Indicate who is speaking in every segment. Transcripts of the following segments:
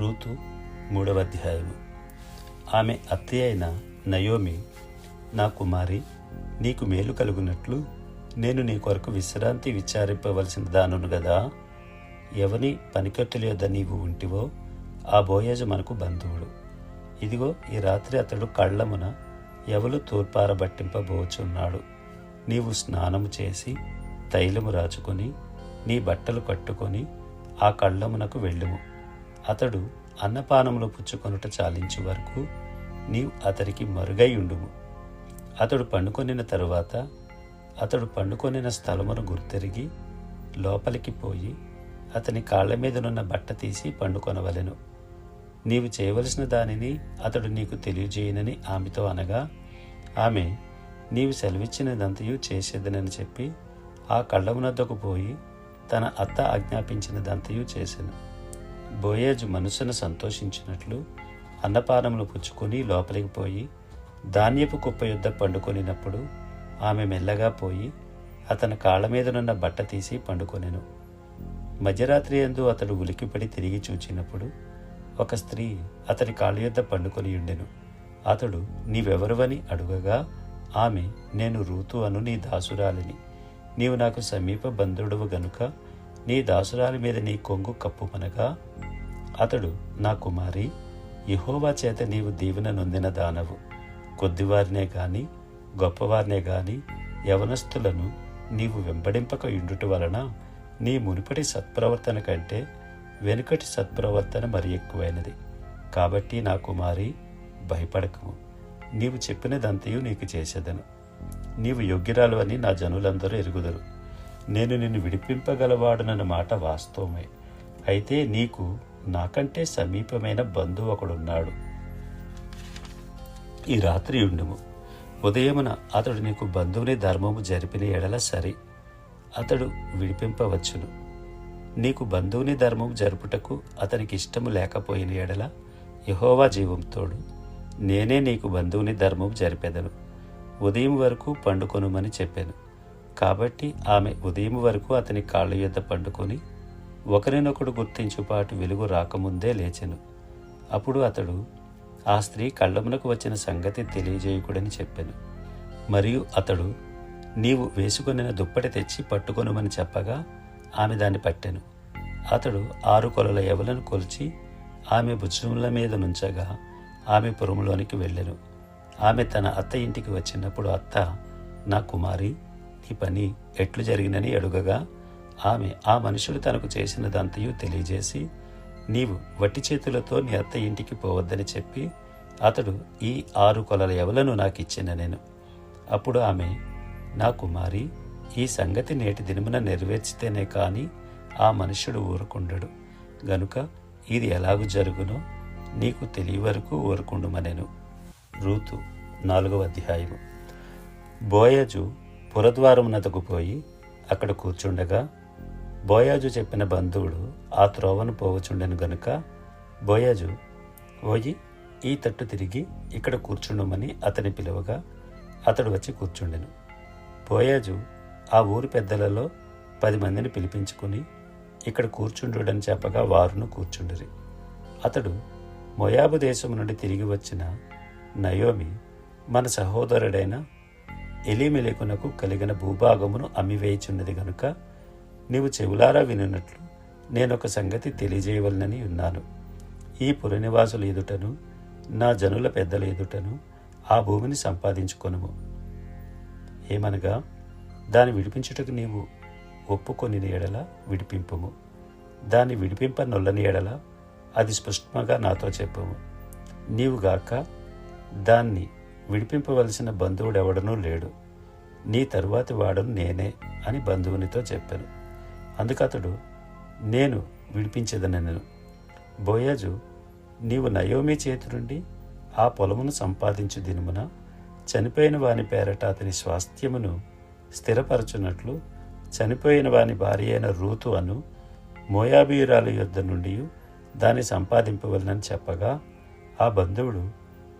Speaker 1: Ruth మూడవ అధ్యాయము. ఆమె అత్తయ్య అయిన నయోమి నా కుమారి నీకు మేలు కలుగునట్లు నేను నీ కొరకు విశ్రాంతి విచారింపవలసిన దానును కదా ఎవని పనికట్టుల నీవు ఉంటివో ఆ బోయేజు మనకు బంధువుడు. ఇదిగో ఈ రాత్రి అతడు కళ్ళమున ఎవలు తూర్పారబట్టింపబోచున్నాడు. నీవు స్నానము చేసి తైలము రాచుకొని నీ బట్టలు కట్టుకొని ఆ కళ్ళమునకు వెళ్ళుము. అతడు అన్నపానములు పుచ్చుకొనుట చాలించు వరకు నీవు అతనికి మరుగై ఉండుము. అతడు పండుకొనిన తరువాత అతడు పండుకొనిన స్థలమును గుర్తెరిగి లోపలికి పోయి అతని కాళ్ళ మీదనున్న బట్ట తీసి పండుకొనవలెను. నీవు చేయవలసిన దానిని అతడు నీకు తెలియజేయనని ఆమెతో అనగా ఆమె నీవు సెలవిచ్చినదంతయు చేసేదనని చెప్పి ఆ కళ్ళమునద్దకు పోయి తన అత్త ఆజ్ఞాపించినదంతయు చేసెను. బోయేజ్ మనసును సంతోషించినట్లు అన్నపానములు పుచ్చుకొని లోపలికి పోయి ధాన్యపు కుప్ప యుద్ధ పండుకొనినప్పుడు ఆమె మెల్లగా పోయి అతని కాళ్ళ మీదనున్న బట్ట తీసి పండుకొనెను. మధ్యరాత్రి ఎందు అతడు ఉలికిపడి తిరిగి చూచినప్పుడు ఒక స్త్రీ అతని కాళ్ళ యొద్ద పండుకొని ఉండెను. అతడు నీవెవరువని అడుగగా ఆమె నేను రూతు అను నీ దాసురాలిని. నీవు నాకు సమీప బంధుడువు గనుక నీ దాసురాలి మీద నీ కొంగు కప్పుమనగా అతడు నా కుమారి యహోవా చేత నీవు దీవెన నొందిన దానవు. కొద్దివారినే గాని గొప్పవారినే గాని యవనస్తులను నీవు వెంబడింపక ఇండుట వలన నీ మునుపటి సత్ప్రవర్తన కంటే వెనుకటి సత్ప్రవర్తన మరి ఎక్కువైనది. కాబట్టి నా కుమారి భయపడకము నీవు చెప్పినదంతయు నీకు చేసేదను. నీవు యోగ్యురాలు అని నా జనులందరూ ఎరుగుదరు. నేను నిన్ను విడిపింపగలవాడునన్న మాట వాస్తవమే. అయితే నీకు నాకంటే సమీపమైన బంధువు ఒకడున్నాడు. ఈ రాత్రి ఉండుము. ఉదయమున అతడు నీకు బంధువుని ధర్మము జరిపిన ఎడల సరి అతడు విడిపింపవచ్చును. నీకు బంధువుని ధర్మము జరుపుటకు అతనికి ఇష్టము లేకపోయిన ఎడల యహోవా జీవంతోడు నేనే నీకు బంధువుని ధర్మము జరిపెదను. ఉదయం వరకు పండుకొనుమని చెప్పాను. కాబట్టి ఆమె ఉదయం వరకు అతని కాళ్ళ యొద్ద పండుకొని ఒకరినొకడు గుర్తించుపాటు వెలుగు రాకముందే లేచెను. అప్పుడు అతడు ఆ స్త్రీ కళ్ళమునకు వచ్చిన సంగతి తెలియజేయకుడని చెప్పాను. మరియు అతడు నీవు వేసుకొనిన దుప్పటి తెచ్చి పట్టుకొనుమని చెప్పగా ఆమె దాన్ని పట్టాను. అతడు ఆరు కొలల ఎవలను కొలిచి ఆమె భుజముల మీద నుంచగా ఆమె పురములోనికి వెళ్ళెను. ఆమె తన అత్త ఇంటికి వచ్చినప్పుడు అత్త నా కుమారి నీ పని ఎట్లు జరిగినని అడుగగా ఆమె ఆ మనుషులు తనకు చేసినదంతయు తెలియజేసి నీవు వట్టి చేతులతో నీ అత్త ఇంటికి పోవద్దని చెప్పి అతడు ఈ ఆరు కొలల ఎవలను నాకు ఇచ్చిన నేను. అప్పుడు ఆమె నా కుమారి ఈ సంగతి నేటి దినమున నెరవేర్చితేనే కాని ఆ మనుషుడు ఊరుకుండడు. గనుక ఇది ఎలాగు జరుగునో నీకు తెలియవరకు ఊరుకుండుమనెను. రూతు నాలుగవ అధ్యాయము. బోయజు పురద్వారమునతకు పోయి అక్కడ కూర్చుండగా బోయాజు చెప్పిన బంధువుడు ఆ త్రోవను పోవచుండెను గనుక బోయాజు ఓయి ఈ తట్టు తిరిగి ఇక్కడ కూర్చుండమని అతని పిలువగా అతడు వచ్చి కూర్చుండెను. బోయాజు ఆ ఊరి పెద్దలలో పది మందిని పిలిపించుకుని ఇక్కడ కూర్చుండుడని చెప్పగా వారును కూర్చుండిరి. అతడు మొయాబు దేశం నుండి తిరిగి వచ్చిన నయోమి మన సహోదరుడైన ఎలిమెలెకునకు కలిగిన భూభాగమును అమ్మివేయుచున్నది గనుక నీవు చెవులారా వినున్నట్లు నేనొక సంగతి తెలియజేయవలనని ఉన్నాను. ఈ పురనివాసుల ఎదుటను నా జనుల పెద్దల ఎదుటను ఆ భూమిని సంపాదించుకొనుము. ఏమనగా దాన్ని విడిపించుటకు నీవు ఒప్పుకొని ఎడల విడిపింపుము. దాన్ని విడిపింప నొల్లని ఎడల అది స్పష్టంగా నాతో చెప్పము. నీవుగాక దాన్ని విడిపింపవలసిన బంధువుడెవడనూ లేడు. నీ తరువాతి వాడను నేనే అని బంధువునితో చెప్పాను. అందుకతడు నేను విడిపించదనను బోయాజు నీవు నయోమి చేతి నుండి ఆ పొలమును సంపాదించు దినమున చనిపోయిన వాని పేరట అతని స్వాస్థ్యమును స్థిరపరచునట్లు చనిపోయిన వాని భార్య అయిన రూతు అను మోయాబీరాల యుద్ధ నుండి దాన్ని సంపాదింపవలనని చెప్పగా ఆ బంధువుడు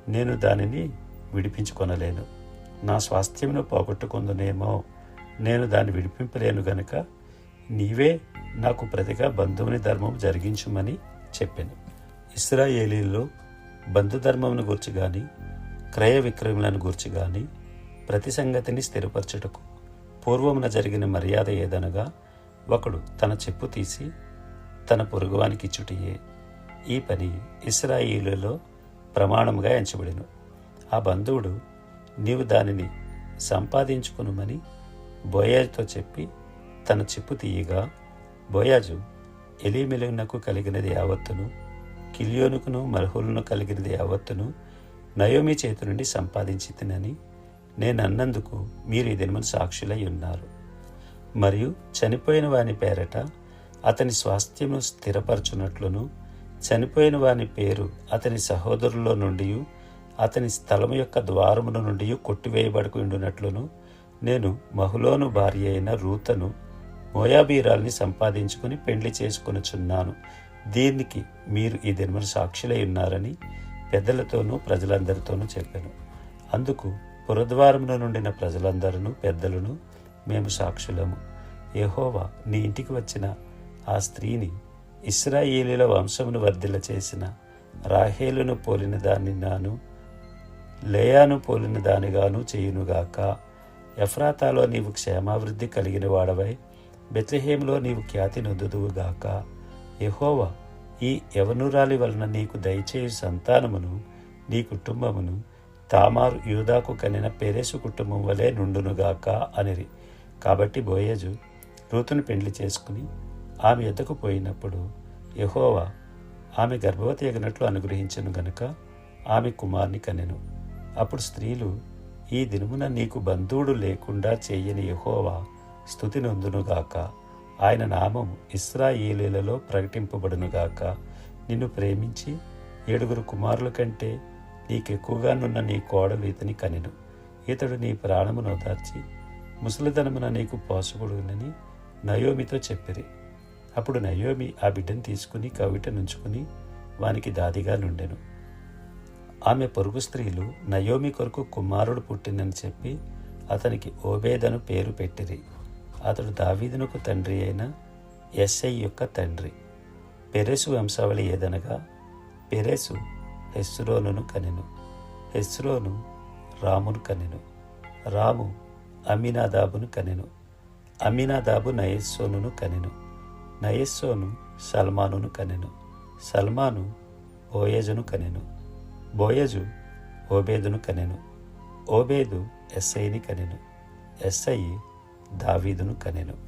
Speaker 1: నేను దానిని విడిపించుకొనలేను. నా స్వాస్థ్యమును పోగొట్టుకుందునేమో. నేను దాన్ని విడిపింపలేను గనుక నీవే నాకు ప్రతిగా బంధువుని ధర్మం జరిగించుమని చెప్పాను. ఇస్రాయేలీలో బంధుధర్మమును గూర్చి కానీ క్రయ విక్రయములను గూర్చి కానీ ప్రతి సంగతిని స్థిరపరచుటకు పూర్వమున జరిగిన మర్యాద ఏదనగా ఒకడు తన చెప్పు తీసి తన పొరుగువానికి ఇచ్చుటయే ఈ పని ఇస్రాయిలులో ప్రమాణముగా ఎంచబడిను. ఆ బంధువుడు నీవు దానిని సంపాదించుకునుమని బోయాజ్తో చెప్పి తన చెప్పు తీయగా బోయాజు ఎలీమెలునకు కలిగినది యావత్తును కిలియోనుకును మర్హులను కలిగినది యావత్తును నయోమి చేతి నుండి సంపాదించి తినని నేను అన్నందుకు మీరు ఈ దినమును సాక్షులై ఉన్నారు. మరియు చనిపోయిన వాని పేరట అతని స్వాస్థ్యమును స్థిరపరచునట్లును చనిపోయిన వాని పేరు అతని సహోదరుల్లో నుండి అతని స్థలము యొక్క ద్వారముల నుండి కొట్టివేయబడుకుండునట్లును నేను మహులోను భార్య అయిన రూతను మోయాబీరాల్ని సంపాదించుకుని పెండ్లి చేసుకొనుచున్నాను. దీనికి మీరు ఈ దినమున సాక్షులై ఉన్నారని పెద్దలతోనూ ప్రజలందరితోనూ చెప్పాను. అందుకు పురద్వారమున నుండిన ప్రజలందరూ పెద్దలను మేము సాక్షులము. ఎహోవా నీ ఇంటికి వచ్చిన ఆ స్త్రీని ఇస్రాయేలీల వంశమును వర్ధిల్ల చేసిన రాహేలును పోలిన దాన్ని నాను లేయాను పోలిన దానిగాను చేయునుగాక. ఎఫ్రాతాలో నీవు క్షేమాభివృద్ధి కలిగిన వాడవై బెత్లహేములో నీవు ఖ్యాతి నొందుదువుగాక యెహోవా ఈ యవనురాలి వలన నీకు దయచేయు సంతానమును నీ కుటుంబమును తామారు యూదాకు కనిన పెరేసు కుటుంబం వలె నుండునుగాక అనిరి. కాబట్టి బోయేజు రూతును పెండ్లి చేసుకుని ఆమె ఎద్దకు పోయినప్పుడు యహోవా ఆమె గర్భవతి ఎగినట్లు అనుగ్రహించను గనుక ఆమె కుమార్ని కనెను. అప్పుడు స్త్రీలు ఈ దినమున నీకు బంధువుడు లేకుండా చేయని యహోవా స్థుతి నొందునుగాక ఆయన నామం ఇస్రాయేలీలలో ప్రకటింపబడునుగాక నిన్ను ప్రేమించి ఏడుగురు కుమారుల కంటే నీకెక్కువగా నున్న నీ కోడలు ఇతని కనెను. ఇతడు నీ ప్రాణమును దార్చి ముసలిధనమున నీకు పోసుకుడునని నయోమితో చెప్పిరి. అప్పుడు నయోమి ఆ బిడ్డను తీసుకుని కవిట నుంచుకుని వానికి దాదిగా నుండెను. ఆమె పొరుగు స్త్రీలు నయోమి కొరకు కుమారుడు పుట్టిందని చెప్పి అతనికి ఓబేదను పేరు పెట్టిరి. అతడు దావీదునకు తండ్రి అయిన ఎస్ఐ యొక్క తండ్రి. పెరెసు వంశావళి ఏదనగా పెరెసు హెస్రోనును కనెను హెస్రోను రామును కనెను రాము అమీనాదాబును కనెను అమీనాదాబు నయస్సోను కనెను నయస్సోను సల్మానును కనెను సల్మాను బోయజును కనెను బోయజు ఓబేదును కనెను ఓబేదు ఎస్ఐని కనెను ఎస్ఐ దావీదును కనెను.